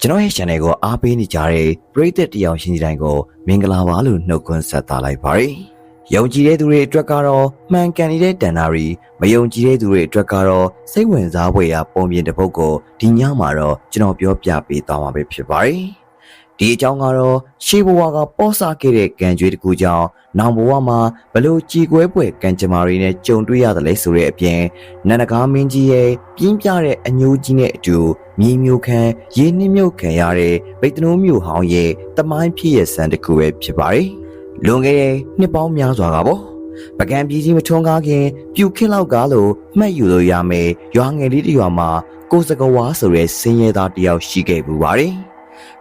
ကျွန်တော်ရဲ့ channel ကိုအားပေးနေကြတဲ့ပရိသတ်တယောက်ရှင်ဒီတိုင်းကိုမင်္ဂလာပါလို့နှုတ်ခွန်းဆက်သလိုက်ပါရစေ။ယုံကြည်တဲ့သူတွေအတွက်ကတော့မှန်ကန်နေတဲ့တန်တာရီမယုံကြည်တဲ့သူတွေအတွက်ကတော့စိတ်ဝင်စားဖွယ်ရာပုံပြင်တစ်ပုဒ်ကိုဒီညမှာတော့ကျွန်တော်ပြောပြပေးသွားမှာပဲဖြစ်ပါတယ်။ ဒီအကြောင်းကတော့ရှေးဘဝကပေါ်ဆခဲ့တဲ့ကံကြွေးတစ်ခုကြောင့်နောင်ဘဝမှာဘလို့ကြည်ကွဲပွဲကံကြမ္မာတွေနဲ့ကြုံတွေ့ရတယ်လဲဆိုတဲ့အပြင်နန္ဒကားမင်းကြီးရဲ့ပြင်းပြတဲ့အညိုးကြီးနဲ့အတူမြေမျိုးခမ်းရင်းနှင်းမြုပ်ခံရတဲ့ဗိတ်တနိုးမျိုးဟောင်းရဲ့တမိုင်းဖြစ်ရဲ့ဆန်တစ်ခုပဲဖြစ်ပါတယ်။လွန်ခဲ့တဲ့နှစ်ပေါင်းများစွာကပေါ့ပကံပြည်ကြီးမထွန်းကားခင်ပြူခင်းလောက်ကားလို့မှတ်ယူလို့ရမယ်ရွာငယ်လေးတစ်ရွာမှာကိုစကဝါဆိုတဲ့စင်းရဲသားတစ်ယောက်ရှိခဲ့ပူပါတယ်။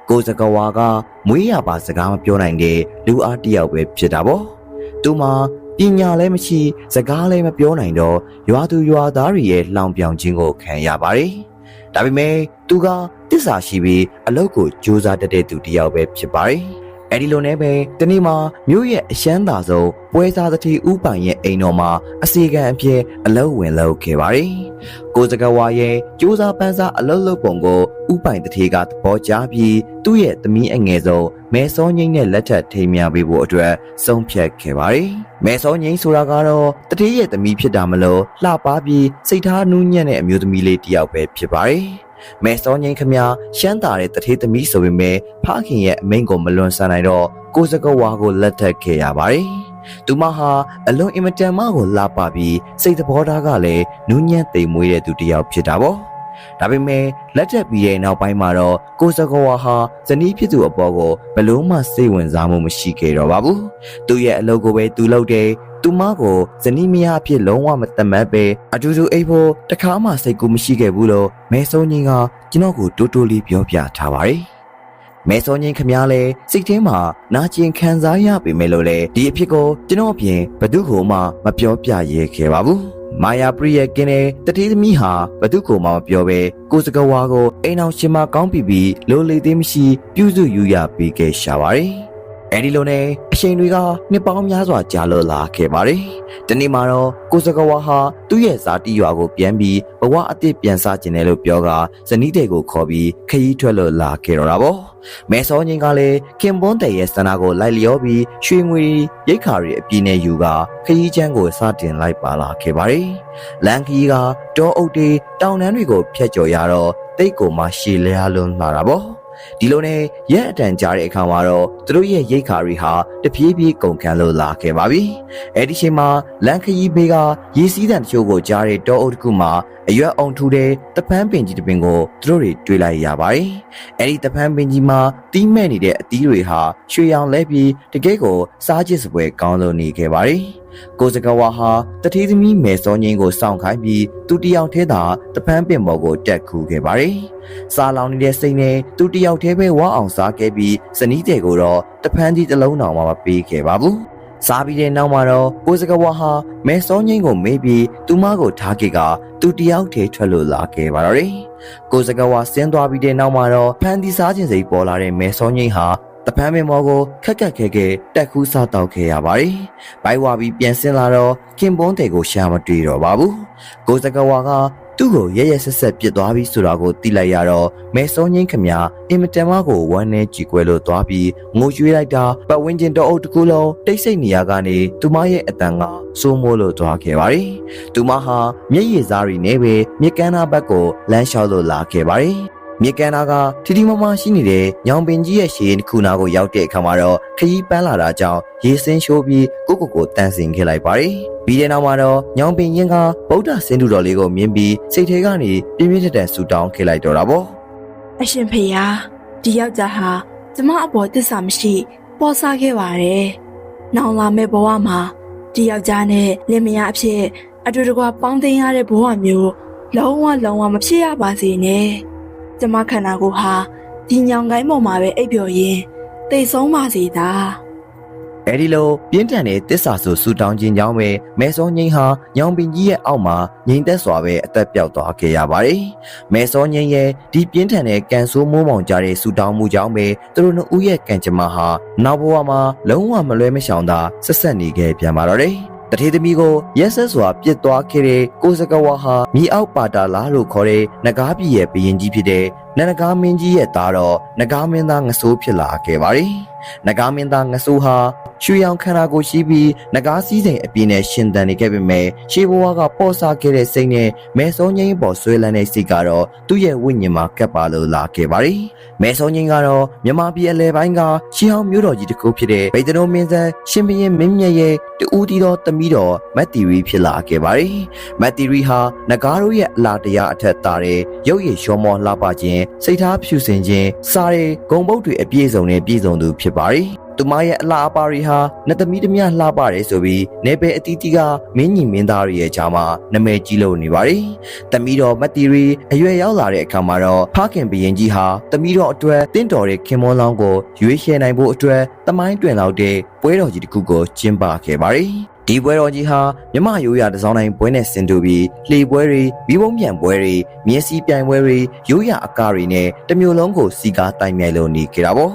ကိုစကဝါကမွေးရပါစကားမပြောနိုင်တဲ့လူအားတစ်ယောက်ပဲဖြစ်တာပေါ့။သူမှာပညာလည်းမရှိစကားလည်းမပြောနိုင်တော့ရွာသူရွာသားတွေရဲ့လှောင်ပြောင်ခြင်းကိုခံရပါတယ်။ဒါပေမဲ့သူကတစ္ဆာရှိပြီးအလုပ်ကိုကြိုးစားတတ်တဲ့သူတစ်ယောက်ပဲဖြစ်ပါတယ်။ အဲဒီလိုနဲ့ပဲတနေ့မှာမြို့ရဲ့အရှမ်းသာဆုံးပွဲစားသတိဥပိုင်ရဲ့အိမ်တော်မှာအစီကံအဖြစ်အလုပ်ဝင်လုပ်ခဲ့ပါတယ်။ကိုစကဝါရဲ့ကြိုးစားပန်းစားအလုပ်လုပ်ပုံကိုဥပိုင်တတိကသဘောကျပြီးသူ့ရဲ့သမီးအငယ်ဆုံးမဲစောငိမ့်နဲ့လက်ထပ်ထိမ်းမြပေးဖို့အတွက်ဆုံးဖြတ်ခဲ့ပါတယ်။မဲစောငိမ့်ဆိုတာကတော့တတိရဲ့သမီးဖြစ်တာမလို့လှပပြီးစိတ်ထားနူးညံ့တဲ့အမျိုးသမီးလေးတစ်ယောက်ပဲဖြစ်ပါတယ်။ မဲစောငိမ့်ခမရှမ်းသာတဲ့တထေးသမီးဆိုပေမဲ့ဖခင်ရဲ့အမိန့်ကိုမလွန်ဆန်နိုင်တော့ကိုစကဝါကိုလက်ထပ်ခဲ့ရပါတယ်။သူမဟာအလွန်အင်မတန်မှကိုလာပပြီးစိတ်သဘောထားကလည်းနူးညံ့သိမ်မွေးတဲ့သူတစ်ယောက်ဖြစ်တာပေါ့။ဒါပေမဲ့လက်ထပ်ပြီးတဲ့နောက်ပိုင်းမှာတော့ကိုစကဝါဟာဇနီးဖြစ်သူအပေါ်ကိုဘလို့မှစိတ်ဝင်စားမှုမရှိခဲ့တော့ပါဘူး။သူ့ရဲ့အလုပ်ကိုပဲသူလုပ်တယ် သူမကိုဇနီးမယားအဖြစ်လုံးဝမတတ်မှတ်ပဲအတူတူအိပ်ဖို့တခါမှစိတ်ကူးမရှိခဲ့ဘူးလို့မဲစောညင်းကကျွန်တော်ကိုတိုးတိုးလေးပြောပြထားပါတယ်။မဲစောညင်းခမားလဲစိတ်ထဲမှာနာကျင်ခံစားရပေမဲ့လို့လေဒီအဖြစ်ကိုကျွန်တော်အပြင်ဘသူ့ကိုမှမပြောပြရဲခဲ့ပါဘူး။မာယာပရိယကင်းတဲ့တတိသမီးဟာဘသူကိုမှမပြောပဲကိုစကဝါကိုအိမ်အောင်ရှင်မကောင်းပြီပြီးလိုလေသေးမရှိပြုစုယူရပေးခဲ့ရှာပါတယ်။အဲဒီလိုနဲ့ အချိန်တွေကနှစ်ပေါင်းများစွာကြာလွန်လာခဲ့ပါတယ်။ဒီနေ့မှာတော့ကိုစကဝါဟာသူ့ရဲ့ဇာတိရွာကိုပြန်ပြီးဘဝအသစ်ပြန်စားခြင်းတယ်လို့ပြောကဇနီးတွေကိုခေါ်ပြီးခရီးထွက်လို့လာခဲ့တော့တာပေါ့။မဲစောချင်းကလည်းခင်ပွန်းတဲ့ရဲ့စန္ဒကိုလိုက်လျောပြီးရွှေငွေရိတ်ခါရီအပြည့်နဲ့ယူကခရီးချမ်းကိုစတင်လိုက်ပါလာခဲ့ပါတယ်။လန်ခီကတောအုပ်တွေတောင်တန်းတွေကိုဖျက်ကျော်ရတော့တိတ်ကိုမှရှည်လျားလွန်းလာတာပေါ့။ ဒီလိုနဲ့ရက်အတန်ကြာတဲ့အခါမှာတော့သူတို့ရဲ့ရိတ်ခါရီဟာတပြေးပြေးကုန်ခံလို့လာခဲ့ပါပြီ။အဲဒီချိန်မှာလန်ခရီးဘေးကရေစီးတံတချို့ကိုကြားတဲ့တောအုပ်တစ်ခုမှာအရွက်အောင်ထူတဲ့တပန်းပင်ကြီးတစ်ပင်ကိုသူတို့တွေတွေ့လိုက်ရပါတယ်။အဲဒီတပန်းပင်ကြီးမှာတီးမဲ့နေတဲ့အသီးတွေဟာရွှေရောင်လဲပြီးတကယ်ကိုစားချစ်စပွဲကောင်းလို့နေခဲ့ပါတယ်။ ကိုစကဝါဟာတထေးသမီးမယ်စောငင်းကိုစောင့်ခိုင်းပြီးသူတယောက်တည်းသာတပန်းပင်ပေါ်ကိုတက်ခူခဲ့ပါတယ်။စားလောင်နေတဲ့စိတ်နဲ့သူတယောက်တည်းပဲဝါအောင်စားခဲ့ပြီးဇနီးတဲ့ကိုတော့တပန်းကြီးတစ်လုံးတောင်မှမပေးခဲ့ပါဘူး။စားပြီးတဲ့နောက်မှာတော့ကိုစကဝါဟာမဲစောငိမ့်ကိုမေးပြီးသူမကိုထားခဲ့ကသူတယောက်တည်းထွက်လို့လာခဲ့ပါတော့တယ်။ကိုစကဝါဆင်းသွားပြီးတဲ့နောက်မှာတော့ဖန်တီစားခြင်းစိတ်ပေါ်လာတဲ့မဲစောငိမ့်ဟာ တပန်းပင်မော်ကိုခက်ခက်ခဲခဲတက်ခူးစားတောက်ခဲ့ရပါတယ်။ဘိုက်ဝါပြီးပြန်ဆင်းလာတော့ခင်ပွန်းတဲ့ကိုရှာမတွေ့တော့ပါဘူး။ကိုစကဝါကသူ့ကိုရရဆက်ဆက်ပြစ်သွားပြီဆိုတာကိုသိလိုက်ရတော့မဲစောငင်းခမအင်မတန်မကိုဝမ်းနဲ့ကြည်ကွဲလို့သွားပြီးငိုကြွေးလိုက်တာပတ်ဝန်းကျင်တော့အုပ်တစ်ခုလုံးတိတ်ဆိတ်နေရကနေသူမရဲ့အတန်ကစိုးမိုးလို့သွားခဲ့ပါတယ်။သူမဟာမျက်ရည်စားရီနဲ့ပဲမြကန်းနာဘက်ကိုလမ်းလျှောက်လို့လာခဲ့ပါတယ်။ မြေကန်နာကထီထီမမရှိနေတဲ့ညောင်ပင်ကြီးရဲ့ရှေးတစ်ခုနာကိုရောက်တဲ့အခါမှာတော့ခရီးပန်းလာတာကြောင့်ရေစင်းရှိုးပြီးကိုကိုကိုတန်းစင်ခဲ့လိုက်ပါတယ်။ပြီးတဲ့နောက်မှာတော့ညောင်ပင်ရင်ကဗုဒ္ဓဆင်းတုတော်လေးကိုမြင်ပြီးစိတ်ထဲကနေပြင်းပြင်းထန်ထန်ဆူတောင်းခဲ့လိုက်တော့တာပေါ့။အရှင်ဖေယားဒီယောက်ျားဟာကျမအပေါ်တစ္ဆာမရှိ ပေါ်စားခဲ့ပါတယ်။နောင်လာမယ့်ဘဝမှာဒီယောက်ျားနဲ့လင်မယားအဖြစ်အတူတကွပေါင်းသိမ်းရတဲ့ဘဝမျိုးလုံးဝလုံးဝမဖြစ်ရပါစေနဲ့။ ကျမခန္ဓာကိုယ်ဟာဒီညောင်ကိုင်းပေါ်မှာပဲအိပ်ပျော်ရင်းတိတ်ဆုံးပါစေသာအဲဒီလိုပြင်းထန်တဲ့တစ္ဆာဆိုဆူတောင်းခြင်းကြောင့်ပဲမဲစောငိမ့်ဟာညောင်ပင်ကြီးရဲ့အောက်မှာငြိမ်သက်စွာပဲအသက်ပြောက်သွားခဲ့ရပါတယ်။မဲစောငိမ့်ရဲ့ဒီပြင်းထန်တဲ့ကန်ဆိုးမိုးမောင်ကြတဲ့ဆူတောင်းမှုကြောင့်ပဲသူတို့နှစ်ဦးရဲ့ကံကြမ္မာဟာနောက်ဘဝမှာလုံးဝမလွဲမရှောင်သာဆက်ဆက်နေခဲ့ပြန်ပါတော့တယ်။တ ထေသမီးကိုရက်ဆက်စွာပြစ်သွားခဲ့တဲ့ကိုစကဝါဟာမြေအောက်ပါတာလာလို့ခေါ်တဲ့နဂါးပြည်ရဲ့ဘရင်ကြီးဖြစ်တဲ့ နနဂါမင်းကြီးရဲ့သားတော်နဂါမင်းသားငဆိုးဖြစ်လာခဲ့ပါတယ်။နဂါမင်းသားငဆိုးဟာရွှေရောင်ခန္ဓာကိုယ်ရှိပြီးနဂါစည်းစိမ်အပြင်းနဲ့ရှင်သန်နေခဲ့ပေမဲ့ရှေးဘဝကပေါ့ဆခဲ့တဲ့စိတ်နဲ့မဲစောငိမ့်ပေါ်ဆွဲလန်းတဲ့စိတ်ကတော့သူ့ရဲ့ဝိညာဉ်မှာကပ်ပါလို့လာခဲ့ပါတယ်။မဲစောငိမ့်ကတော့မြမပြည်အလဲပိုင်းကရှီဟောင်းမျိုးတော်ကြီးတစ်ခုဖြစ်တဲ့ဗိတ်တနိုမင်းဆက်ရှင်ဘရင်မင်းမြတ်ရဲ့တူဦးတီတော်သမီးတော်မတ်တီရီဖြစ်လာခဲ့ပါတယ်။မတ်တီရီဟာနဂါတို့ရဲ့အလားတရားအထက်သားတဲ့ရုပ်ရည်ရှောမောလှပခြင်းစိတ်ထားဖြူစင်ခြင်းစားတဲ့ဂုံပုတ်တွေအပြည့်စုံနဲ့ပြည့်စုံသူဖြစ်ပါတယ်။သူမရဲ့အလားအပါတွေဟာနှစ်သမီးတစ်မျှလှပတယ်ဆိုပြီးနေပယ်အတီးတီးကမင်းညီမင်းသားတွေရဲ့ကြားမှာနာမည်ကြီးလို့နေပါတယ်။သမီးတော်မတ်တီရီအရွယ်ရောက်လာတဲ့အခါမှာတော့ဖခင်ဘရင်ကြီးဟာသမီးတော်အတွက်တင့်တော်တဲ့ခင်မွန်းလောင်းကိုရွေးချယ်နိုင်ဖို့အတွက်တမိုင်းတွင်လောက်တဲ့ပွဲတော်ကြီးတစ်ခုကိုကျင်းပခဲ့ပါတယ်။ ဒီပွဲတော်ကြီးဟာမြမရိုးရာတစောင်းတိုင်းပွဲနဲ့ဆင်တူပြီးလှေပွဲတွေမိဘုံပြန်ပွဲတွေမြင်းစီပြိုင်ပွဲတွေရိုးရာအကားတွေနဲ့တမျိုးလုံးကိုစီကားတိုင်မြိုင်လို့နေကြတာပေါ့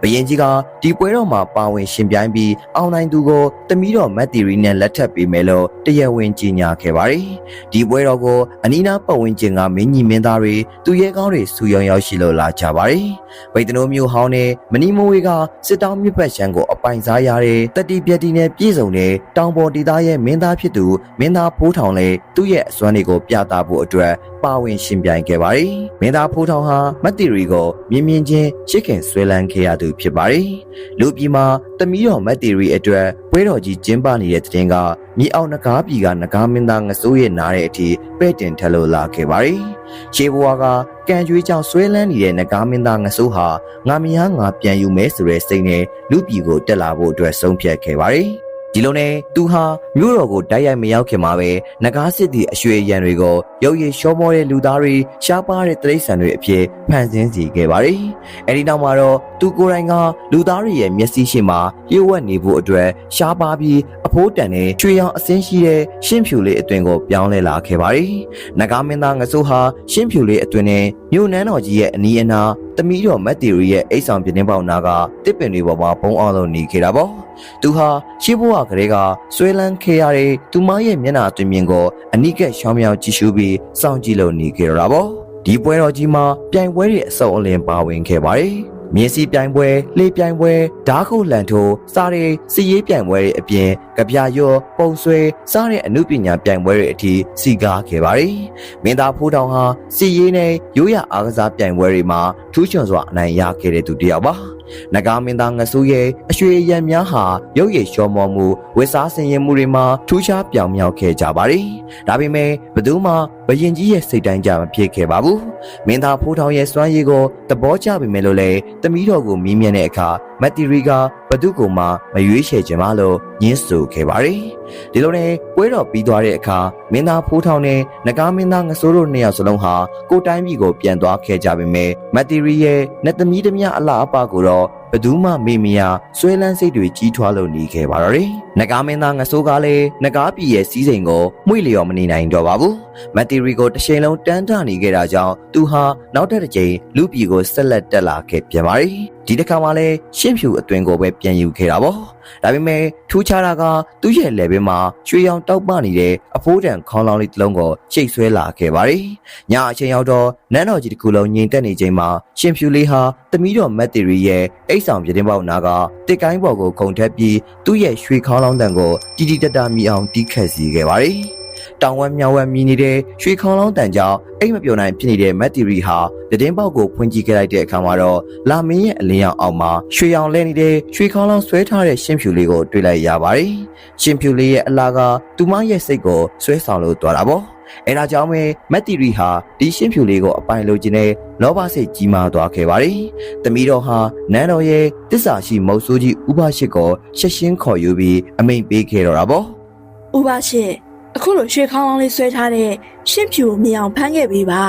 ဘရင်ကြီးကဒီပွဲတော်မှာပါဝင်ရှင်ပြိုင်ပြီးအောင်နိုင်သူကိုတမီးတော်မတ်တီရီနဲ့လက်ထပ်ပေးမယ်လို့တရားဝင်ကြေညာခဲ့ပါတယ်ဒီပွဲတော်ကိုအနီးနားပတ်ဝန်းကျင်ကမင်းကြီးမင်းသားတွေသူရဲကောင်းတွေစူယောင်ရောက်ရှိလို့လာကြပါတယ်ဗိတ်တနိုးမျိုးဟောင်းနဲ့မနီမိုးဝေးကစစ်တောင်းမြစ်ဖက်ရှမ်းကိုအပိုင်စားရတဲ့တတိပြက်တီနဲ့ပြည်စုံတဲ့တောင်ပေါ်ဒေသရဲ့မင်းသားဖြစ်သူမင်းသားဖိုးထောင်လည်းသူ့ရဲ့အစွမ်းတွေကိုပြသဖို့အတွက်ပါဝင်ရှင်ပြိုင်ခဲ့ပါတယ်။မင်းသားဖိုးထောင်ဟာမတ်တီရီကိုမြင်မြင်ချင်းချစ်ခင်ဆွဲလန်းခဲ့ရသူဖြစ်ပါတယ်။လူပြည်မှာတမီးတော်မတ်တီရီအတွက်ပွဲတော်ကြီးကျင်းပနေတဲ့တဲ့တင်ကမြေအောင်နဂါးပြည်ကနဂါးမင်းသားငစိုးရဲ့နားတဲ့အထိပဲ့တင်ထက်လို့လာခဲ့ပါတယ်။ရှေးဘဝကကံကြွေးကြောင့်ဆွဲလန်းနေတဲ့နဂါးမင်းသားငစိုးဟာငါမယားငါပြန်ယူမဲဆိုတဲ့စိတ်နဲ့လူပြည်ကိုတက်လာဖို့အတွက်ဆုံးဖြတ်ခဲ့ပါတယ်။ ဒီလိုနဲ့သူဟာမြို့တော်ကိုတိုက်ရိုက်မရောက်ခင်မှာပဲနဂါးစစ်တီအရွှေရန်တွေကိုရုပ်ရည်ရှောမောတဲ့လူသားတွေရှားပါတဲ့တိရစ္ဆာန်တွေအဖြစ်ဖန်ဆင်းစီခဲ့ပါတယ်။အဲဒီနောက်မှာတော့သူကိုယ်တိုင်ကလူသားတွေရဲ့မျက်စိရှိမှာလျှို့ဝှက်နေဖို့အတွက်ရှားပါပြီးအဖိုးတန်တဲ့ချွေရောင်အစင်းရှိတဲ့ရှင်းဖြူလေးအတွင်ကိုပြောင်းလဲလာခဲ့ပါတယ်။နဂါမင်းသားငဆိုးဟာရှင်းဖြူလေးအတွင်နဲ့မြို့နန်းတော်ကြီးရဲ့အနီးအနား တမီးတော်မတ်တီရီရဲ့အိတ်ဆောင်ပြင်းပေါက်နာကတစ်ပင်တွေပေါ်မှာဘုံအောင်လို့နေခဲ့တာပေါ့။သူဟာရှေးဘဝကလေးကဆွဲလန်းခဲ့ရတဲ့သူမရဲ့မျက်နှာတွင်မြင်ကိုအနိကရှောင်းမြောင်ကြည့်ရှုပြီးစောင့်ကြည့်လို့နေခဲ့ရတာပေါ့။ဒီပွဲတော်ကြီးမှာပြိုင်ပွဲတွေအစုံအလင်ပါဝင်ခဲ့ပါတယ်။ မြင်းစီပြိုင်ပွဲ၊လေပြိုင်ပွဲ၊ဓားခုတ်လန်ထိုးစားတဲ့စီရေးပြိုင်ပွဲတွေအပြင်ကြပြရော့ပုံဆွဲစားတဲ့အမှုပညာပြိုင်ပွဲတွေအထိစီကားခဲ့ပါတယ်။မင်းသားဖိုးတောင်ဟာစီရေးနဲ့ရိုးရအားကစားပြိုင်ပွဲတွေမှာထူးချွန်စွာအနိုင်ရခဲ့တဲ့သူတစ်ယောက်ပါ။ နဂါမင်းသားငဆူးရဲ့အရွှေရံများဟာရုပ်ရည်လျှော်မော်မှုဝစ်စားဆင်ရင်မှုတွေမှာထူးခြားပြောင်မြောက်ခဲ့ကြပါတယ်။ဒါပေမဲ့ဘယ်သူမှဘယင်ကြီးရဲ့စိတ်တိုင်းကြမဖြစ်ခဲ့ပါဘူး။မင်းသားဖိုးထောင်ရဲ့စွမ်းရည်ကိုသဘောကျပေမဲ့လို့လည်းတမီးတော်ကိုမီးမြန်းတဲ့အခါမက်တီရီကဘ သူကိုမှမရွေးချယ်ခြင်းမလို့ညှင်းဆိုခဲ့ပါတယ်။ဒီလိုနဲ့ပွဲတော်ပြီးသွားတဲ့အခါမင်းသားဖိုးထောင်နဲ့နဂါမင်းသားငဆိုးတို့နှစ်ယောက်စလုံးဟာကိုတိုင်းပြည်ကိုပြန်သွားခဲ့ကြပေမဲ့မက်တီရီရဲ့နှစ်သမီးတစ်မျှအလားအပကိုတော့ ဘသူမှမေ့မရဆွဲလန်းစိတ်တွေကြီးထွားလို့နေခဲ့ပါတော့တယ်။နဂါမင်းသားငဆိုးကလည်းနဂါပြည်ရဲ့စီးစိမ်ကိုမှု့လျော်မနေနိုင်တော့ပါဘူး။မက်တီရီကိုတစ်ချိန်လုံးတန်းတနေခဲ့တာကြောင့်သူဟာနောက်တစ်ချိန်လူပြည်ကိုဆက်လက်တက်လာခဲ့ပြန်ပါတယ်။ဒီတစ်ခါမှလည်းရှင်းဖြူအတွင်ကိုပဲပြန်ယူခဲ့တာပေါ့။ ဒါပေမဲ့ထူးခြားတာကသူ့ရဲ့လက်ဘင်းမှာရွှေရောင်တောက်ပနေတဲ့အဖိုးတန်ခေါင်းလောင်းလေးတစ်လုံးကိုရှိတ်ဆွဲလာခဲ့ပါတယ်။ညအချိန်ရောက်တော့နန်းတော်ကြီးတစ်ခုလုံးငြိမ်သက်နေချိန်မှာရှင်ဖြူလေးဟာတမီးတော်မက်တီရီရဲ့အိတ်ဆောင်ပြတင်းပေါက်နာကတစ်ကိုင်းပေါ်ကိုခုန်ထက်ပြီးသူ့ရဲ့ရွှေခေါင်းလောင်းတန်ကိုတီတီတက်တာမြည်အောင်တီးခတ်စီခဲ့ပါတယ်။ တောင်ဝမ်းမြောက်ဝမ်းမြည်နေတဲ့ရွှေခေါင်းလောင်းတန်ကြောင့်အိမ်မပြောနိုင်ဖြစ်နေတဲ့မက်တီရီဟာတင်းပေါက်ကိုဖွင့်ကြည့်ခဲ့လိုက်တဲ့အခါမှာတော့လာမင်းရဲ့အလင်းရောင်အောက်မှာရွှေရောင်လဲနေတဲ့ရွှေခေါင်းလောင်းဆွဲထားတဲ့ရှင်ဖြူလေးကိုတွေ့လိုက်ရပါတယ်။ရှင်ဖြူလေးရဲ့အလားကသူမရဲ့စိတ်ကိုဆွဲဆောင်လို့သွားတာပေါ့။အဲဒါကြောင့်ပဲမက်တီရီဟာဒီရှင်ဖြူလေးကိုအပိုင်လိုချင်တဲ့လောဘစိတ်ကြီးမားသွားခဲ့ပါတယ်။တမီးတော်ဟာနန်းတော်ရဲ့တစ္ဆာရှိမုတ်ဆိုးကြီးဥပရှိကိုရှက်ရှင်းခေါ်ယူပြီးအမိန်ပေးခဲ့တော့တာပေါ့။ဥပရှင် အခုလိုရွှေခေါင်းလောင်းလေးဆွဲထားတဲ့ရှင့်ဖြူကိုမြင်အောင်ဖမ်းခဲ့ပေးပါ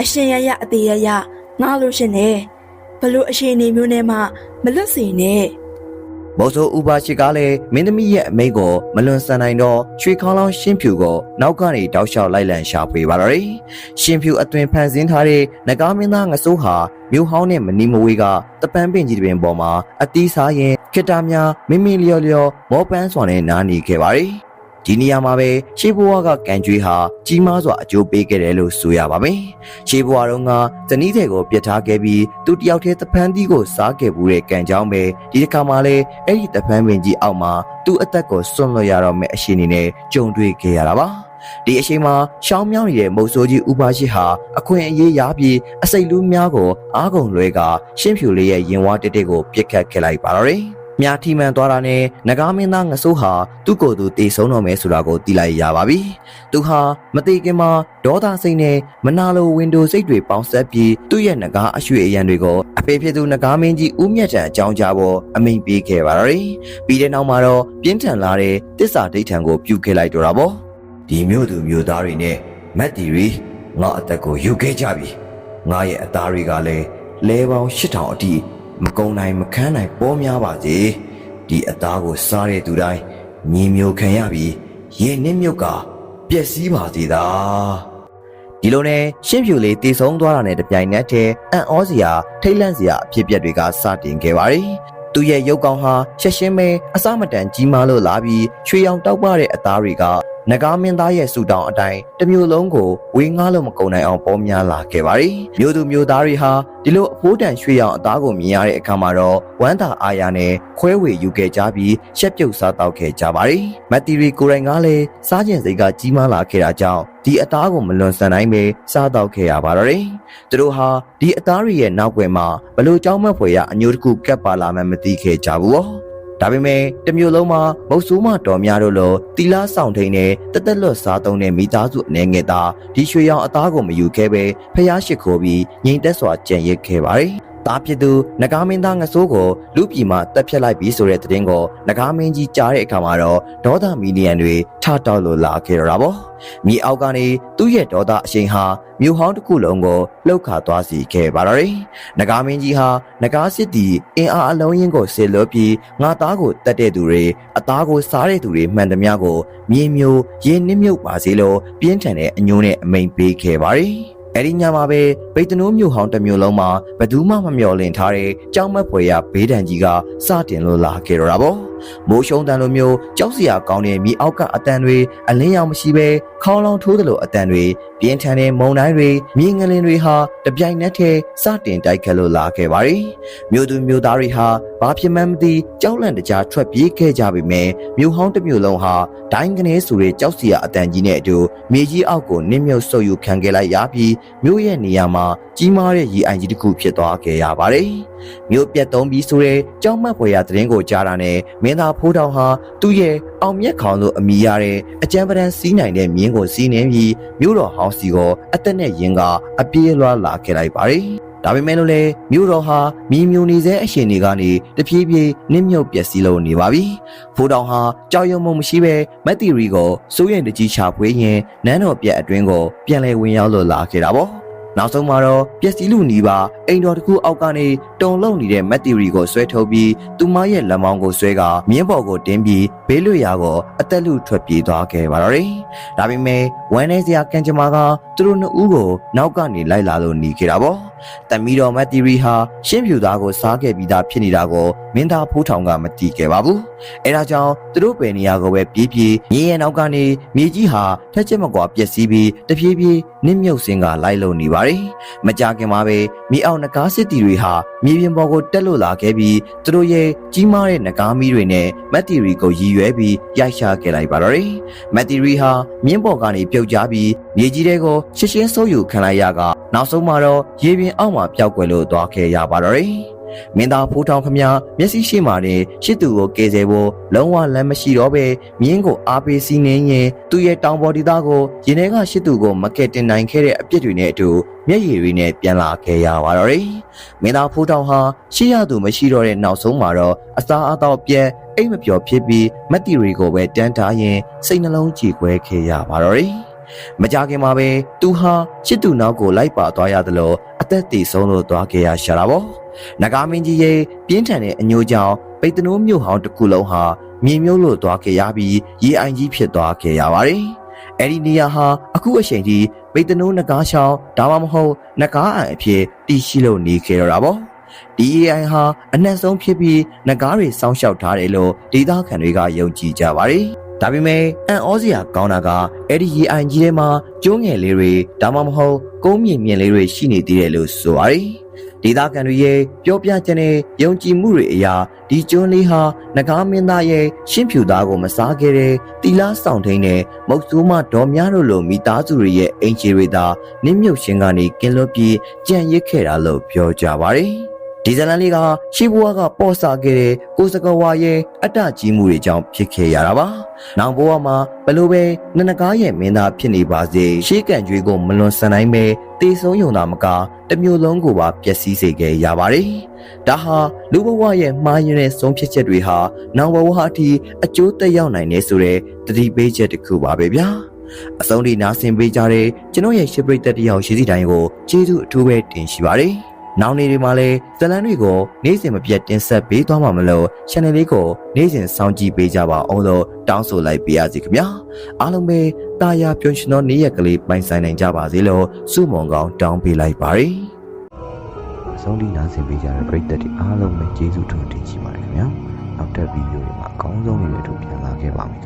အရှင်ရရအသေးရရငားလို့ရှင်နေဘလို့အရှင်နေမျိုးနဲ့မှမလွတ်စေနဲ့မော်ဆိုဥပါရှိကလည်းမင်းသမီးရဲ့အမိန့်ကိုမလွန်ဆန်နိုင်တော့ရွှေခေါင်းလောင်းရှင်းဖြူကိုနောက်ကနေတောက်လျှောက်လိုက်လံရှာဖွေပါတော့တယ်။ရှင်းဖြူအသွင်ဖန်ဆင်းထားတဲ့နဂါမင်းသားငဆိုးဟာမြို့ဟောင်းနဲ့မနီမဝေးကတပန်းပင်ကြီးတစ်ပင်ပေါ်မှာအတီးစားရင်ခိတ္တများမိမိလျော်လျော်မောပန်းစွာနဲ့နားနေခဲ့ပါ रे ဒ ဒီနေရာမှာပဲရှေးဘဝကကံကြွေးဟာကြီးမားစွာအကျိုးပေးခဲ့တယ်လို့ဆိုရပါမယ်။ရှေးဘဝတုန်းကဇနီးတဲ့ကိုပြစ်ထားခဲ့ပြီးသူတယောက်တည်းတဖန်းသီးကိုစားခဲ့မှုတဲ့ကံကြောင့်ပဲဒီတစ်ခါမှလည်းအဲ့ဒီတဖန်းပင်ကြီးအောက်မှာသူ့အသက်ကိုစွန့်လွတ်ရတော့မယ့်အခြေအနေနဲ့ကြုံတွေ့ခဲ့ရတာပါ။ဒီအချိန်မှာရှောင်းမြောင်းနေတဲ့မုတ်ဆိုးကြီးဥပါရှိဟာအခွင့်အရေးရပြီးအစိတ်လူးများကိုအားကုန်လွဲကရှင်းဖြူလေးရဲ့ရင်ဝါတက်တက်ကိုပြစ်ခတ်ခဲ့လိုက်ပါတော့တယ်။ မြာထီမှန်သွားတာနဲ့ငကားမင်းသားငဆိုးဟာသူ့ကိုယ်သူတေဆုံးတော့မယ်ဆိုတာကိုသိလိုက်ရပါပြီ။သူဟာမသေးခင်မှာဒေါသစိတ်နဲ့မနာလိုဝင်တိုစိတ်တွေပေါင်းဆက်ပြီးသူ့ရဲ့ငကားအရွှေအရန်တွေကိုအဖေဖြစ်သူငကားမင်းကြီးဦးမြတ်တန်အကြောင်းကြားဖို့အမိန်ပေးခဲ့ပါတော့တယ်။ပြီးတဲ့နောက်မှာတော့ပြင်းထန်လာတဲ့တစ္ဆာဒိဋ္ဌံကိုပြုခဲ့လိုက်တော့တာပေါ့။ဒီမျိုးသူမျိုးသားတွေနဲ့မတ်တီရီငါအသက်ကိုယူခဲ့ကြပြီ။ငါရဲ့အသားတွေကလည်းလဲပေါင်း8000အထိ မကုံနိုင်မခန်းနိုင်ပေါ်များပါစေဒီအသားကိုစားတဲ့သူတိုင်းညီမျိုးခံရပြီးရေနစ်မြုပ်ကပျက်စီးပါသေးတာဒီလိုနဲ့ရှင်းဖြူလေးတည်ဆုံးသွားတာနဲ့တပြိုင်နက်တည်းအံ့ဩစရာထိတ်လန့်စရာအဖြစ်အပျက်တွေကစတင်ခဲ့ပါတယ်သူရဲ့ရုပ်ကောင်းဟာရှက်ရှင်းပဲအစမတန်ကြီးမားလို့လာပြီးချွေရောင်တောက်ပတဲ့အသားတွေက နဂါမင်းသားရဲ့ဆူတောင်းအတိုင်းတစ်မျိုးလုံးကိုဝေငားလို့မကုန်နိုင်အောင်ပေါ်များလာခဲ့ပါတယ်။မျိုးသူမျိုးသားတွေဟာဒီလိုအဖိုးတန်ရွှေရောင်အသားကိုမြင်ရတဲ့အခါမှာတော့ဝမ်းသာအားရနဲ့ခွဲဝေယူခဲ့ကြပြီးရှက်ပြုတ်စားတောက်ခဲ့ကြပါတယ်။မက်တီရီကိုရိုင်ကလည်းစားကျင်စိတ်ကကြီးမားလာခဲ့တာကြောင့်ဒီအသားကိုမလွန်ဆန်နိုင်ပဲစားတောက်ခဲ့ရပါတော့တယ်။သူတို့ဟာဒီအသားတွေရဲ့နောက်ွယ်မှာဘလို့ကြောင်းမက်ဖွယ်ရအညိုတစ်ခုကပ်ပါလာမှမသိခဲ့ကြဘူးပေါ့။ ဒါပေမဲ့တမျိုးလုံးမှာမုတ်ဆိုးမတော်များတို့လိုတီလာဆောင်ထိန်နဲ့တက်တက်လွတ်စားသုံးတဲ့မိသားစုအနေငယ်သားဒီရွှေရောင်အသားကိုမယူခဲ့ပဲဖျားရှိခိုးပြီးငြိမ်သက်စွာကြံရစ်ခဲ့ပါတယ်။ တားဖြစ်သူနဂါမင်းသားငဆိုးကိုလူပြည်မှာတက်ဖြတ်လိုက်ပြီးဆိုတဲ့သတင်းကိုနဂါမင်းကြီးကြားတဲ့အခါမှာတော့ဒေါသမီလီယံတွေထတောက်လို့လာခဲ့တော့တာပေါ့။မြေအောက်ကနေသူ့ရဲ့ဒေါသအရှိန်ဟာမြို့ဟောင်းတစ်ခုလုံးကိုလှုပ်ခါသွားစီခဲ့ပါတော့တယ်။နဂါမင်းကြီးဟာနဂါစစ်တီအင်အားအလုံးရင်းကိုဆစ်လို့ပြီးငါသားကိုတတ်တဲ့သူတွေအသားကိုစားတဲ့သူတွေမှန်သမျှကိုမြေမျိုးရင်းနှမြုပ်ပါစေလို့ပြင်းထန်တဲ့အညိုးနဲ့အမိန်ပေးခဲ့ပါတယ်။ အဲ့ဒီညမှာပဲဗိတ်တနိုးမြို့ဟောင်းတစ်မြို့လုံးမှာဘသူမှမမျှော်လင့်ထားတဲ့ကြောက်မက်ဖွယ်ရဘေးဒဏ်ကြီးကစတင်လို့လာခဲ့တော့တာပေါ့ မိုးရှုံးတန်လိုမျိုးကြောက်စရာကောင်းတဲ့မြေအောက်ကအတန်တွေအလင်းရောင်မရှိပဲခေါင်းလောင်ထိုးသလိုအတန်တွေပြင်းထန်တဲ့မုံတိုင်းတွေမြေငလင်တွေဟာတပြိုင်နက်တည်းစတင်တိုက်ခတ်လို့လာခဲ့ပါတယ်မြို့သူမြို့သားတွေဟာဘာဖြစ်မှန်းမသိကြောက်လန့်တကြားထွက်ပြေးခဲ့ကြပေမဲ့မြို့ဟောင်းတစ်မြို့လုံးဟာဒိုင်းကနေဆိုတဲ့ကြောက်စရာအတန်ကြီးနဲ့အတူမြေကြီးအောက်ကိုနစ်မြုပ်ဆုပ်ယူခံခဲ့လိုက်ရပြီးမြို့ရဲ့နေရာမှာကြီးမားတဲ့ရေအိုင်ကြီးတစ်ခုဖြစ်သွားခဲ့ရပါတယ်။မြို့ပြတ်သုံးပြီးဆိုတဲ့ကြောက်မက်ဖွယ်ရာသတင်းကိုကြားတာနဲ့မင်းသားဖိုးတောင်ဟာသူ့ရဲ့အောင်မြတ်ခေါင်လို့အမိရတဲ့အကြံပဒံစီးနိုင်တဲ့မြင်းကိုစီးနှင်းပြီးမြို့တော်ဟောင်းစီကိုအသက်နဲ့ရင်ကအပြေးလွှားလာခဲ့လိုက်ပါတယ်။ဒါပေမဲ့လို့လေမြို့တော်ဟာမြင်းမြုံနေစေအရှင်တွေကနေတဖြည်းဖြည်းနစ်မြုပ်ပျက်စီးလို့နေပါပြီ။ဖိုးတောင်ဟာကြောက်ရွံ့မှုမရှိဘဲမက်တီရီကိုစိုးရင်တကြီးချဖွေးရင်နန်းတော်ပြက်အတွင်းကိုပြန်လည်ဝင်ရောက်လို့လာခဲ့တာပေါ့။ နောက်ဆုံးမှာတော့ပျက်စီးလူနီးပါအိမ်တော်တစ်ခုအောက်ကနေတုံလုံနေတဲ့မက်တီရီကိုဆွဲထုတ်ပြီးသူမရဲ့လက်မောင်းကိုဆွဲကမြင်းပေါ်ကိုတင်းပြီးဘေးလွတ်ရာကိုအသက်လူထွက်ပြေးသွားခဲ့ပါတော့တယ်။ဒါပေမဲ့ဝမ်းနေစရာကံကြမ္မာကသူတို့နှစ်ဦးကိုနောက်ကနေလိုက်လာလို့หนีခဲ့တာပေါ့။တမီတော်မက်တီရီဟာရှင်းဖြူသားကိုစားခဲ့ပြီးသားဖြစ်နေတာကိုမင်းသားဖိုးထောင်ကမသိခဲ့ပါဘူး။အဲဒါကြောင့်သူတို့ပဲနေရာကိုပဲပြေးပြေးမြေရဲ့နောက်ကနေမြေကြီးဟာထက်ချက်မကွာပျက်စီးပြီးတဖြည်းဖြည်းနစ်မြုပ်စင်းကလိုက်လုံနေပါတယ်။မကြခင်မှာပဲမြေအောက်နဂါးစစ်တီတွေဟာမြေပြင်ပေါ်ကိုတက်လို့လာခဲ့ပြီးသူတို့ရဲ့ကြီးမားတဲ့နဂါးမီးတွေနဲ့မက်တီရီကိုရည်ရွယ်ပြီးရိုက်ရှာခဲ့လိုက်ပါတော့တယ်။မက်တီရီဟာမြင်းပေါ်ကနေပြုတ်ကျပြီးမြေကြီးတွေကိုရှင်းရှင်းဆိုးယူခံလိုက်ရကနောက်ဆုံးမှာတော့ရေပြင်အောက်မှာပျောက်ကွယ်လို့သွားခဲ့ရပါတော့တယ်။ မင်းသားဖိုးထောင်ခမမျက်စိရှိမှနေရှစ်သူကိုကယ်ဆယ်ဖို့လုံးဝလမ်းမရှိတော့ပဲမြင်းကိုအားပေးစီးနေရင်သူ့ရဲ့တောင်ပေါ်ဒေသကိုရင်ထဲကရှစ်သူကိုမကယ်တင်နိုင်ခဲ့တဲ့အပြစ်တွေနဲ့အတူမျက်ရည်တွေနဲ့ပြန်လာခဲ့ရပါတော့တယ်။မင်းသားဖိုးထောင်ဟာရှေ့ရသူမရှိတော့တဲ့နောက်ဆုံးမှာတော့အစာအသောက်ပြက်အိမ်မပျော်ဖြစ်ပြီးမက်တီရီကိုပဲတန်းထားရင်စိတ်နှလုံးကြေကွဲခဲ့ရပါတော့တယ်။ မကြခင်မှာပဲသူဟာချစ်သူနောက်ကိုလိုက်ပါသွားရသလိုအသက်တည်ဆုံးလို့သွားခဲ့ရရှာတာပေါ့။နဂါမင်းကြီးရဲ့ပြင်းထန်တဲ့အညိုးကြောင့်ပိတ်တနိုးမြို့ဟောင်းတစ်ခုလုံးဟာမြေမြုပ်လို့သွားခဲ့ရပြီးရေအိုင်ကြီးဖြစ်သွားခဲ့ရပါတယ်။အဲ့ဒီနေရာဟာအခုအချိန်ထိပိတ်တနိုးနဂါရှောင်းဒါမှမဟုတ်နဂါအိုင်အဖြစ်တည်ရှိလို့နေခဲ့ရတာပေါ့။ DAI ဟာအနက်ဆုံးဖြစ်ပြီးနဂါးတွေစောင့်ရှောက်ထားတယ်လို့ဒေသခံတွေကယုံကြည်ကြပါတယ်။ ဒါပေမဲ့အန်ဩစရာကောင်းတာကအဲ့ဒီရေအိုင်ကြီးထဲမှာကျုံးငယ်လေးတွေဒါမှမဟုတ်ကုန်းမြင့်မြင့်လေးတွေရှိနေသေးတယ်လို့ဆိုပါတယ်။ဒေသခံတွေရဲ့ပြောပြချက်နဲ့ယုံကြည်မှုတွေအရာဒီကျွန်းလေးဟာနဂါမင်းသားရဲ့ရှင်းဖြူသားကိုမစားခဲ့တဲ့တီလာဆောင်ထိန်နဲ့မုတ်ဆိုးမဒေါ်များတို့လိုမိသားစုတွေရဲ့အင်ချီတွေသာနစ်မြုပ်ရှင်ကနေကင်းလွတ်ပြီးကြံ့ရစ်ခဲ့တာလို့ပြောကြပါတယ်။ ဒီဇလန်လေးကရှီဘွားကပေါ်ဆာခဲ့တဲ့ကိုစကဝါရဲ့အတ္တကြီးမှုတွေကြောင့်ဖြစ်ခဲ့ရတာပါ။နောင်ဘဝမှာဘလို့ပဲနနကားရဲ့မင်းသားဖြစ်နေပါစေရှေးကန်ကြွေးကိုမလွန်ဆန်နိုင်ပဲတေဆုံးယုံတာမကတစ်မျိုးလုံးကိုပါပျက်စီးစေခဲ့ရပါတယ်။ဒါဟာလူဘဝရဲ့မှားယွင်းတဲ့ဆုံးဖြတ်ချက်တွေဟာနောင်ဘဝအထိအကျိုးသက်ရောက်နိုင်နေဆိုတဲ့တတိပေးချက်တစ်ခုပါပဲဗျာ။အဆုံးထိနားဆင်ပေးကြတဲ့ကျွန်တော်ရဲ့ရှစ်ပရိသတ်တယောက်ရှိစီတိုင်းကိုကျေးဇူးအထူးပဲတင်ရှိပါတယ်။ နောက်နေ့တွေမှာလည်းဇလန်တွေကိုနေ့စဉ်မပြတ်တင်ဆက်ပေးသွားမှာမလို့ channel လေးကိုနေ့စဉ်စောင့်ကြည့်ပေးကြပါအောင်လို့တောင်းဆိုလိုက်ပါရစေခင်ဗျာအားလုံးပဲတာယာပျော်ရွှင်သောနေ့ရက်ကလေးပိုင်ဆိုင်နိုင်ကြပါစေလို့ဆုမွန်ကောင်းတောင်းပေးလိုက်ပါရစေအဆုံးထိနားဆင်ပေးကြတဲ့ပရိသတ်တွေအားလုံးပဲကျေးဇူးထူးတင်ရှိပါတယ်ခင်ဗျာနောက်တဲ့ဗီဒီယိုတွေမှာအကောင်းဆုံးတွေနဲ့အတူပြန်လာခဲ့ပါမယ်ခင်ဗျာ